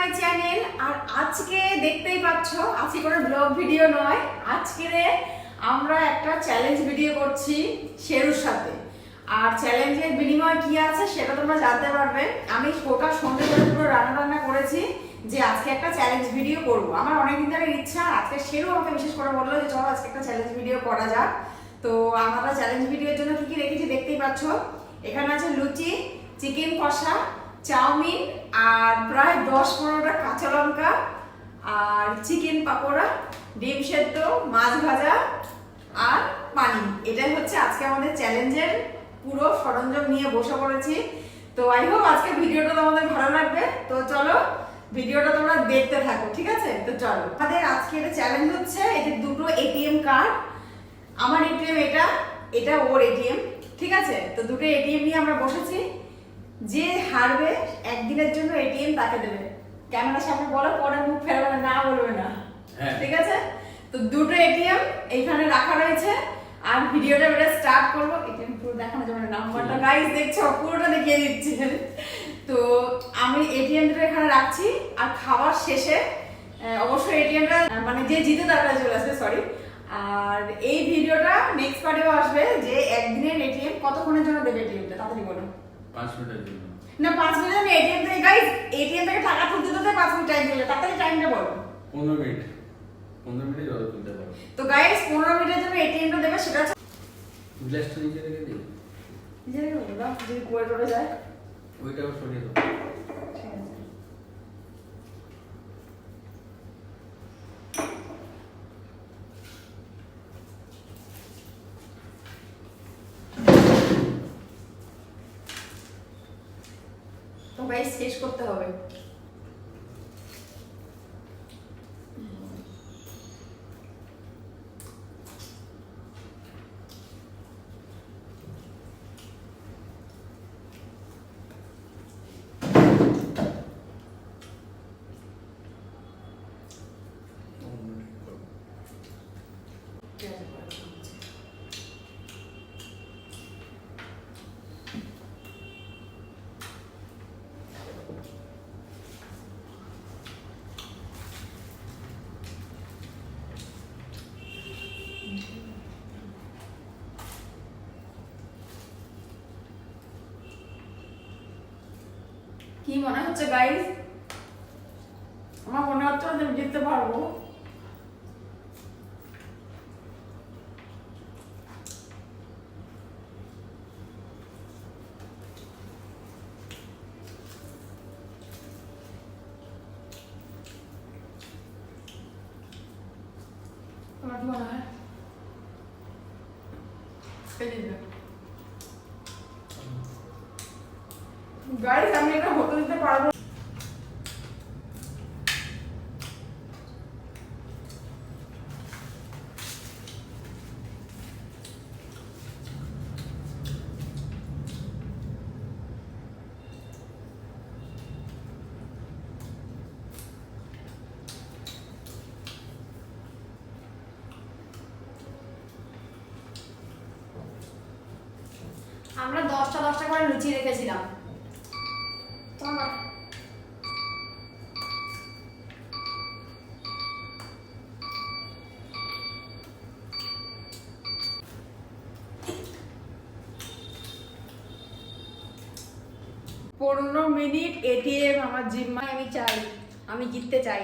My channel, আর আজকে দেখতেই পাচ্ছ, আজকে কোনো ব্লগ ভিডিও নয়, আজকে আমরা একটা চ্যালেঞ্জ ভিডিও করছি শেরুর সাথে। আর চ্যালেঞ্জের বিনিময় কি আছে সেটা তোমরা জানতে পারবে। আমি গোটা সন্ধে করে পুরো রান্না বান্না করেছি যে আজকে একটা চ্যালেঞ্জ ভিডিও করব। আমার অনেকদিন ধরে ইচ্ছা, আজকে শেরু আমাকে বিশেষ করে বলল যে চলো আজকে একটা চ্যালেঞ্জ ভিডিও করা যাক। তো আমরা চ্যালেঞ্জ ভিডিওর জন্য কি কি রেখেছি দেখতেই পাচ্ছ। এখানে আছে লুচি, চিকেন কষা চাউমিন আর প্রায় দশ পনেরোটা কাঁচা লঙ্কা আর চিকেন পাকোড়া, ডিম সেদ্ধ, মাছ ভাজা আর পানি। এটাই হচ্ছে আজকে আমাদের চ্যালেঞ্জের পুরো সরঞ্জাম নিয়ে বসে পড়েছি। তো আই হোপ আজকে ভিডিওটা তোমাদের ভালো লাগবে। তো চলো, ভিডিওটা তোমরা দেখতে থাকো, ঠিক আছে? তো চলো। আমাদের আজকের চ্যালেঞ্জ হচ্ছে যে দুটো এটিএম কার্ড। আমার এটিএম এটা এটা ওর এটিএম ঠিক আছে? তো দুটো এটিএম নিয়ে আমরা বসেছি। যে হারবে একদিনের জন্য এটিএম তাকে দেবে। ক্যামেরার সামনে বলো পরে মুখ ফেরাবে না, বলবে না। হ্যাঁ। ঠিক আছে? তো দুটো এটিএম এইখানে রাখা রয়েছে। আর ভিডিওটা এবারে স্টার্ট করব। এটিএম পুরো দেখানো যাবে নাম্বারটা গাইস দেখছ পুরোটা দেখিয়ে দিচ্ছি। তো আমি এটিএম দুটো এখানে রাখছি। আর খাওয়ার শেষে অবশ্যই এটিএমটা মানে যে জিতে তারা চলে আসবে সরি আর এই ভিডিওটা নেক্সট পার্টেও আসবে যে একদিনের এটিএম কতক্ষণের জন্য দেবে এটিএমটা তাড়াতাড়ি বলো। পাঁচ মিনিটের জন্য। না পাঁচ মিনিট আমি এটিএম থেকে গাইস এটিএম থেকে টাকা তুলতে তুলতে পাঁচ মিনিট টাইম দিলে। তাড়াতাড়ি টাইমটা বলো। পনেরো মিনিট। পনেরো মিনিটে জল তুলতে পারো। তো গাইস পনেরো মিনিটের জন্য এটিএমটা দেবে সেটা গ্লাসটা নিচে রেখে দিই নিজে রেখে দাও, যদি কুয়ার যায়। ওইটাও সরিয়ে দাও ঠিক আছে তো গাইস শেষ করতে হবে ঠিক আছে, কি মনে হচ্ছে গাইস আমার মনে হচ্ছে যে আমি জিততে পারব। তোমার গাইস আমি এটা হতে দিতে পারব? আমরা দশটা দশটা করে লুচি রেখেছিলাম। পনেরো মিনিট এটিএম আমার জিম্মায় আমি চাই আমি জিততে চাই।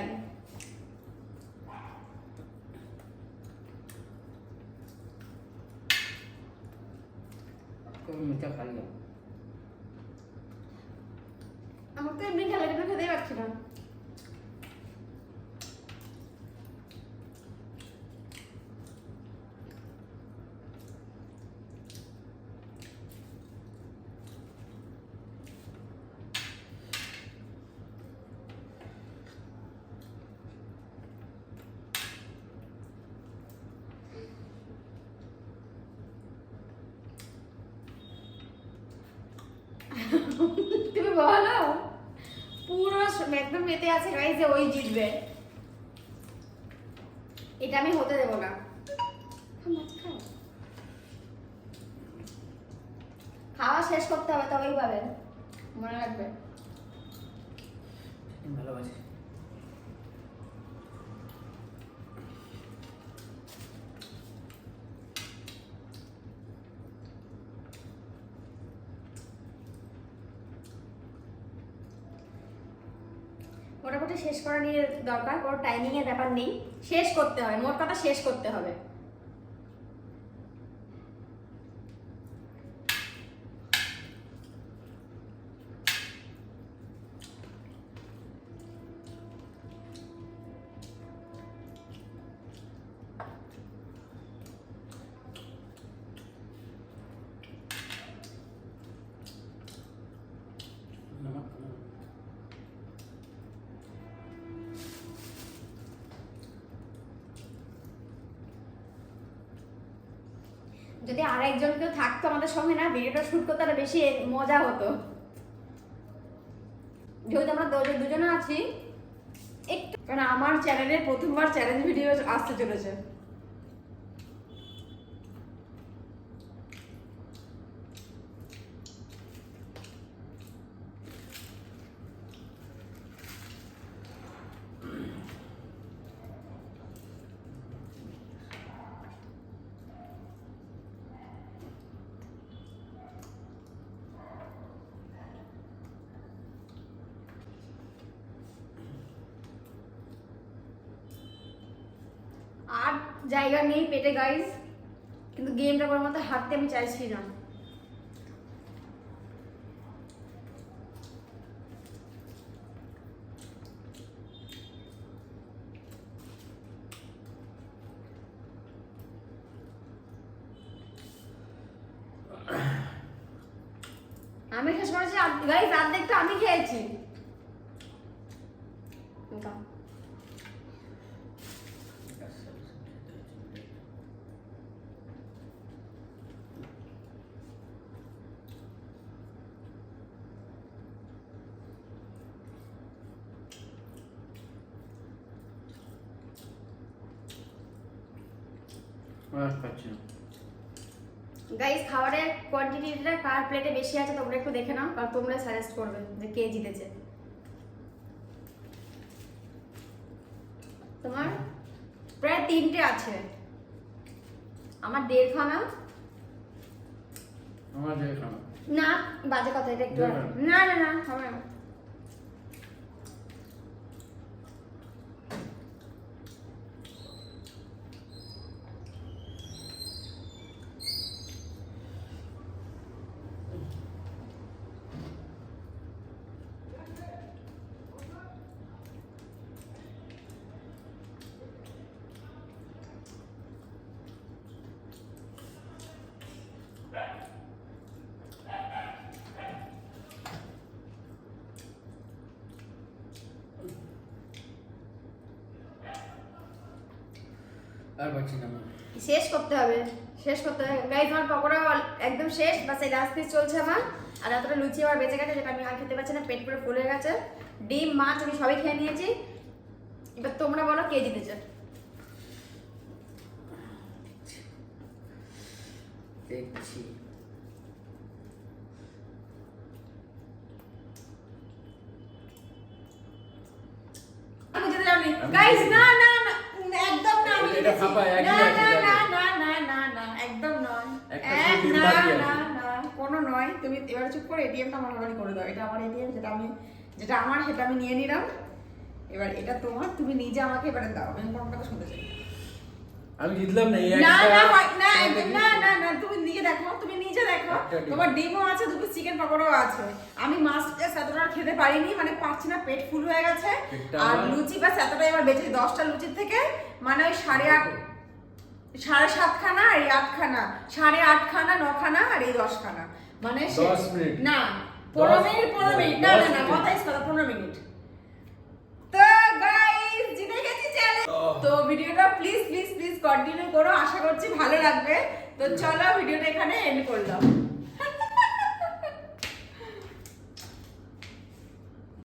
মিঠা খাই না আমার তো এমনি খেলা টেলা খেতেই পারছি না তুমি বলো পুরো একদম মেতে আছে গাইজ যে ওই জিতবে। এটা আমি হতে দেবো না। খাওয়া শেষ করতে হবে, তবেই পাবেন। মনে রাখবে। ভালোবাসি মোটামুটি শেষ করা নিয়ে দরকার, কোনো টাইমিংয়ের ব্যাপার নেই। শেষ করতে হয়, মোট কথা শেষ করতে হবে। যদি আর একজন কেউ থাকতো আমাদের সঙ্গে না ভিডিওটা শুট করতে আরও বেশি মজা হতো। যেহেতু আমরা দুজন- আছি, একটু কারণ আমার চ্যানেলে প্রথমবার চ্যালেঞ্জ ভিডিও আসতে চলেছে। আর জায়গা নেই পেটে গাইজ কিন্তু গেমটা করার মতো হাঁটতে আমি চাইছি না। আমি শেষ আমি খেয়েছি দাও। আর পাচ্ছি না গাইস খাবারের কোয়ান্টিটিটা কার প্লেটে বেশি আছে তোমরা একটু দেখে নাও কারণ তোমরা সাজেস্ট করবে যে কে জিতেছে। তোমার প্রায় তিনটে আছে। আমার দেড় খানা। আমার জায়গা খানা। না বাজে কথা এটা একটু না না না হবে আর পাচ্ছি না শেষ করতে হবে। শেষ করতে হবে। গাইজ আমার পকোড়া একদম শেষ বাস এই লাস্ট পিস চলছে আমার। আর এতটা লুচি আমার বেঁচে গেছে যেটা আমি আর খেতে পারছি না পেট পুরো ফুলে গেছে। ডিম মাছ আমি সবই খেয়ে নিয়েছি। এবার তোমরা বলো কে জিতেছে। দেখছি আমি যেতে যাবনি আমি গাইস জিতেছি। না না না একদম না আমি এটা ফাঁপা, একই আছে, না না না না না না একদম নয়। এক না না না কোনো নয়। তুমি এবার চুপ করে এটিএমটা আমার হাওয়ালি করে দাও। এটা আমার এটিএম যেটা আমি যেটা আমার সেটা আমি নিয়ে নিলাম। এবার এটা তোমার তুমি নিজে আমাকে এবারে দাও। আমি কোনো কথা শুনতে চাই। আমি জিতলাম না এই না একটা না। না না না তুমি নিজে দেখো তুমি নিজে দেখো একটা ডিম। তোমার ডিমও আছে দুটো চিকেন পকোড়াও আছে। আমি মাছটা এতটা খেতে পারিনি মানে পারছি না পেট ফুল হয়ে গেছে। আর লুচি বা এতটা এবার বেঁচে দশটা লুচির থেকে মানে ওই সাড়ে আট সাড়ে সাতখানা আর এই আটখানা সাড়ে আটখানা নখানা আর এই দশখানা। মানে। না পনেরো মিনিট পনেরো মিনিট না না না। মাথায় কথা পনেরো মিনিট। তো গাইস জিতে গেছি চ্যালেঞ্জ. তো ভিডিওটা প্লিজ প্লিজ প্লিজ কন্টিনিউ করো আশা করছি ভালো লাগবে। তো চলো ভিডিওটা এখানে এন্ড করলাম।